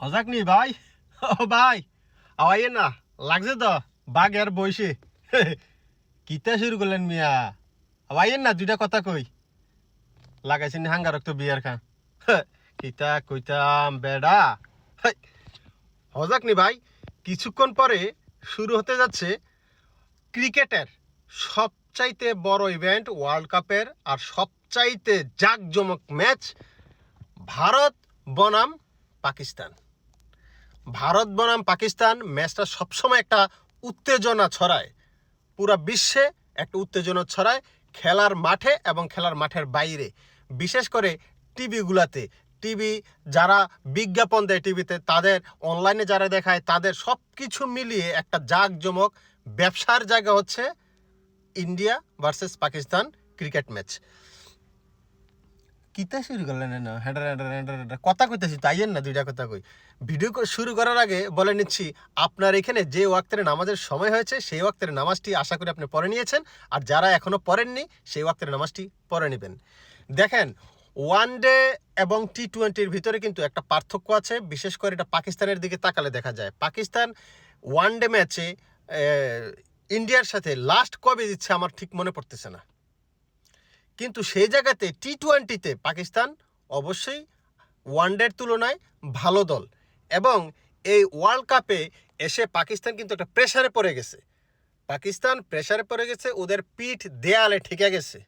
হজাক নি ভাই? ও ভাই আওয়াইয়ে না লাগছে তো বাঘ আর বইছে কিতা শুরু করলেন মিয়া? আওয়াইয়েন না দুইটা কথা কই। লাগাইছেন হাঙ্গারক তো বিয়ার খা কিতা কইতাম বেডা? হেই, হজাক নি ভাই কিছুক্ষণ পরে শুরু হতে যাচ্ছে ক্রিকেটের সবচাইতে বড় ইভেন্ট ওয়ার্ল্ড কাপের আর সবচাইতে জাঁকজমক ম্যাচ ভারত বনাম পাকিস্তান। ভারত বনাম পাকিস্তান ম্যাচটা সবসময় একটা উত্তেজনা ছড়ায়। পুরা বিশ্বে একটা উত্তেজনা ছড়ায় খেলার মাঠে এবং খেলার মাঠের বাইরে। বিশেষ করে টিভিগুলাতে। টিভি যারা বিজ্ঞাপন দেয় টিভিতে, তাদের অনলাইনে যারা দেখায়, তাদের সব কিছু মিলিয়ে একটা জাঁকজমক ব্যবসার জায়গা হচ্ছে India versus Pakistan cricket match. কিতা শুরু করলেন না হেডার কথা কইতেছি তাইয়েন না দুইটা কথা কই। ভিডিও শুরু করার আগে বলে নিচ্ছি, আপনার এখানে যে ওয়াক্তের নামাজের সময় হয়েছে, সেই ওয়াক্তের নামাজটি আশা করি আপনি পড়ে নিয়েছেন। আর যারা এখনও পড়েননি, সেই ওয়াক্তের নামাজটি পড়ে নেবেন। দেখেন, ওয়ান ডে এবং টি টোয়েন্টির ভিতরে কিন্তু একটা পার্থক্য আছে। বিশেষ করে এটা পাকিস্তানের দিকে তাকালে দেখা যায়। পাকিস্তান ওয়ান ডে ম্যাচে ইন্ডিয়ার সাথে লাস্ট কবে দিচ্ছে আমার ঠিক মনে পড়তেছে না। কিন্তু সেই জায়গাতে টি টোয়েন্টিতে পাকিস্তান অবশ্যই ওয়ানডের তুলনায় ভালো দল। এবং এই ওয়ার্ল্ড কাপে এসে পাকিস্তান কিন্তু একটা প্রেশারে পড়ে গেছে। পাকিস্তান প্রেশারে পড়ে গেছে, ওদের পিঠ দেয়ালে ঠেকে গেছে।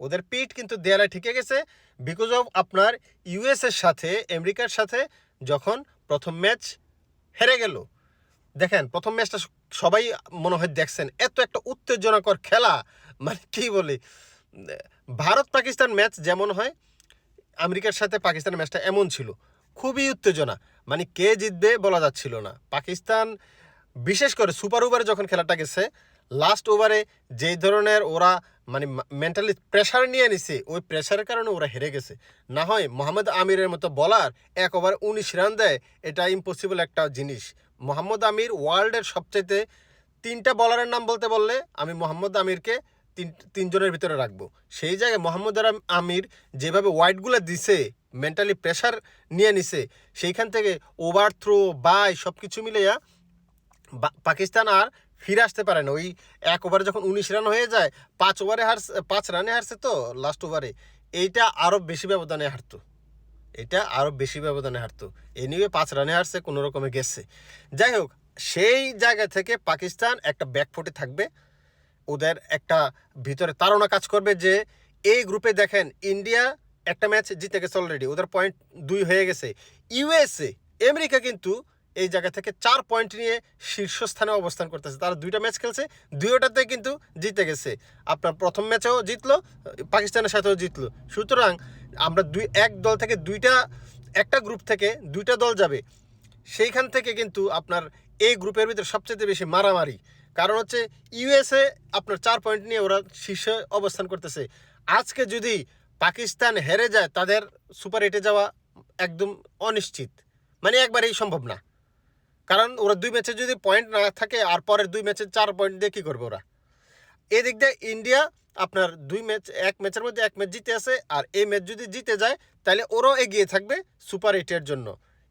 ওদের পিঠ কিন্তু দেয়ালে ঠেকে গেছে বিকজ অফ আপনার ইউএসের সাথে, আমেরিকার সাথে যখন প্রথম ম্যাচ হেরে গেল। দেখেন, প্রথম ম্যাচটা সবাই মনে হয় দেখছেন, এত একটা উত্তেজনাকর খেলা মানে কি বলি? ভারত পাকিস্তান ম্যাচ যেমন হয়, আমেরিকার সাথে পাকিস্তানের ম্যাচটা এমন ছিল। খুবই উত্তেজনা। মানে কে জিতবে বলা যাচ্ছিল না। পাকিস্তান, বিশেষ করে সুপার ওভারে যখন খেলাটা গেছে লাস্ট ওভারে যেই ধরনের ওরা মানে মেন্টালি প্রেশার নিয়ে নিছে, ওই প্রেশারের কারণে ওরা হেরে গেছে। না হয় মোহাম্মদ আমিরের মতো বলার এক ওভার উনিশ রান দেয়, এটা ইম্পসিবল একটা জিনিস। মোহাম্মদ আমির ওয়ার্ল্ডের সবচাইতে তিনটা বলারের নাম বলতে বললে, আমি মোহাম্মদ আমিরকে তিন, তিনজনের ভিতরে রাখব। সেই জায়গায় মোহাম্মদ আমির যেভাবে ওয়াইডগুলো দিছে মেন্টালি প্রেশার নিয়ে নিছে, সেইখান থেকে ওভার থ্রো বাই সব কিছু মিলিয়া পাকিস্তান আর ফিরে আসতে পারে না। ওই এক ওভারে যখন উনিশ রান হয়ে যায়, পাঁচ ওভারে হারছে, পাঁচ রানে হারছে তো লাস্ট ওভারে এইটা আরও বেশি ব্যবধানে হারতো। এটা আরও বেশি ব্যবধানে হারতো। এ নিয়ে পাঁচ রানে হারছে, কোনো রকমে গেছে। যাই হোক, সেই জায়গা থেকে পাকিস্তান একটা ব্যাকফুটে থাকবে। ওদের একটা ভিতরে তাড়না কাজ করবে যে এই গ্রুপে দেখেন ইন্ডিয়া একটা ম্যাচ জিতে গেছে অলরেডি ওদের পয়েন্ট দুই হয়ে গেছে। ইউএসএ আমেরিকা কিন্তু এই জায়গা থেকে চার পয়েন্ট নিয়ে শীর্ষস্থানে অবস্থান করতেছে। তারা দুইটা ম্যাচ খেলছে দুইটাতে কিন্তু জিতে গেছে। আপনার প্রথম ম্যাচেও জিতলো, পাকিস্তানের সাথেও জিতলো। সুতরাং আমরা দুই, এক দল থেকে দুইটা, একটা গ্রুপ থেকে দুইটা দল যাবে। সেইখান থেকে কিন্তু আপনার এই গ্রুপের ভিতরে সবচেয়ে বেশি মারামারি। কারণ হচ্ছে ইউএসএ আপনার চার পয়েন্ট নিয়ে ওরা শীর্ষে অবস্থান করতেছে। আজকে যদি পাকিস্তান হেরে যায়, তাদের সুপার এইটে যাওয়া একদম অনিশ্চিত। মানে একবারেই সম্ভব না। কারণ ওরা দুই ম্যাচে যদি পয়েন্ট না থাকে, আর পরের দুই ম্যাচে চার পয়েন্ট দিয়ে কী করবে ওরা? এদিক দিয়ে ইন্ডিয়া আপনার দুই ম্যাচ, এক ম্যাচের মধ্যে এক ম্যাচ জিতে আছে, আর এই ম্যাচ যদি জিতে যায়, তাহলে ওরাও এগিয়ে থাকবে সুপার এইটের জন্য।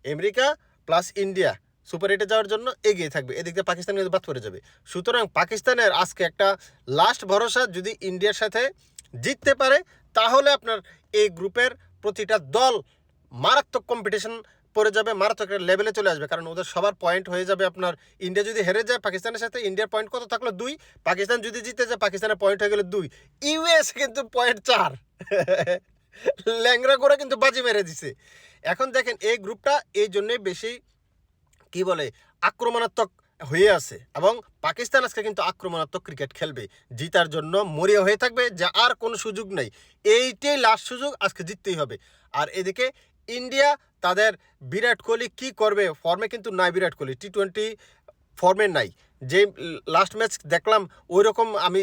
আমেরিকা প্লাস ইন্ডিয়া সুপার এইটে যাওয়ার জন্য এগিয়ে থাকবে। এদিক দিয়ে পাকিস্তান কিন্তু বাদ পড়ে যাবে। সুতরাং পাকিস্তানের আজকে একটা লাস্ট ভরসা যদি ইন্ডিয়ার সাথে জিততে পারে, তাহলে আপনার এই গ্রুপের প্রতিটা দল মারাত্মক কম্পিটিশন পড়ে যাবে, মারাত্মক লেভেলে চলে আসবে। কারণ ওদের সবার পয়েন্ট হয়ে যাবে আপনার ইন্ডিয়া যদি হেরে যায়, পাকিস্তানের সাথে ইন্ডিয়ার পয়েন্ট কত থাকল? দুই। পাকিস্তান যদি জিতে যায়, পাকিস্তানের পয়েন্ট হয়ে গেলে দুই। ইউএস কিন্তু পয়েন্ট চার। ল্যাংরা করে কিন্তু বাজি মেরে দিছে। এখন দেখেন, এই গ্রুপটা এই জন্যই বেশি কি বলে, আক্রমণাত্মক হয়ে আছে এবং পাকিস্তান আজকে কিন্তু আক্রমণাত্মক ক্রিকেট খেলবে। জিতার জন্য মরিয়া হয়ে থাকবে, যে আর কোনো সুযোগ নেই। এইটাই লাস্ট সুযোগ, আজকে জিততেই হবে। আর এদিকে ইন্ডিয়া তাদের বিরাট কোহলি কি করবে ফর্মে কিন্তু নাই বিরাট কোহলি টি টোয়েন্টি ফর্মে নাই। যে লাস্ট ম্যাচ দেখলাম ওই রকম আমি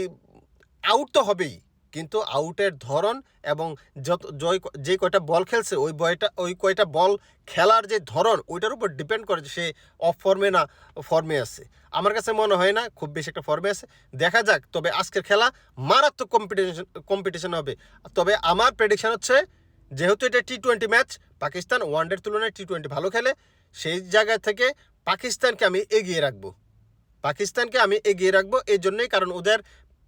আউট তো হবেই। কিন্তু আউটের ধরন এবং যত জয় যে কয়টা বল খেলছে, ওই বয়টা, ওই কয়টা বল খেলার যে ধরন, ওইটার উপর ডিপেন্ড করে সে অফ ফর্মে না ফর্মে আছে। আমার কাছে মনে হয় না, খুব বেশি একটা ফর্মে আছে। দেখা যাক, তবে আজকের খেলা মারাত্মক কম্পিটিশন কম্পিটিশন হবে। তবে আমার প্রেডিকশান হচ্ছে, যেহেতু এটা টি টোয়েন্টি ম্যাচ পাকিস্তান ওয়ানডের তুলনায় টি টোয়েন্টি ভালো খেলে, সেই জায়গা থেকে পাকিস্তানকে আমি এগিয়ে রাখব। পাকিস্তানকে আমি এগিয়ে রাখব এই জন্যই কারণ ওদের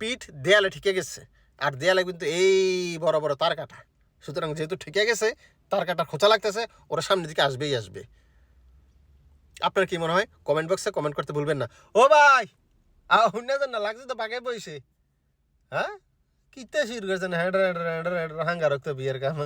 পিঠ দেয়ালে ঠিকে গেছে। আর দেয়ালে কিন্তু এই বড় বড় তার কাটা সুতরাং যেহেতু ঠিকে গেছে তার কাটা খোঁচা লাগতেছে ওরা সামনের দিকে আসবেই আসবে আপনার কি মনে হয় কমেন্ট বক্সে কমেন্ট করতে ভুলবেন না ও ভাই আহুন্না না লাগছে তো বাগে বইছে হ্যাঁ কিতে শুরু করছেন হ্যাঁ হ্যাঁ হ্যাঁ হ্যাঁ হাঙ্গা রক্ত বিয়ের কাম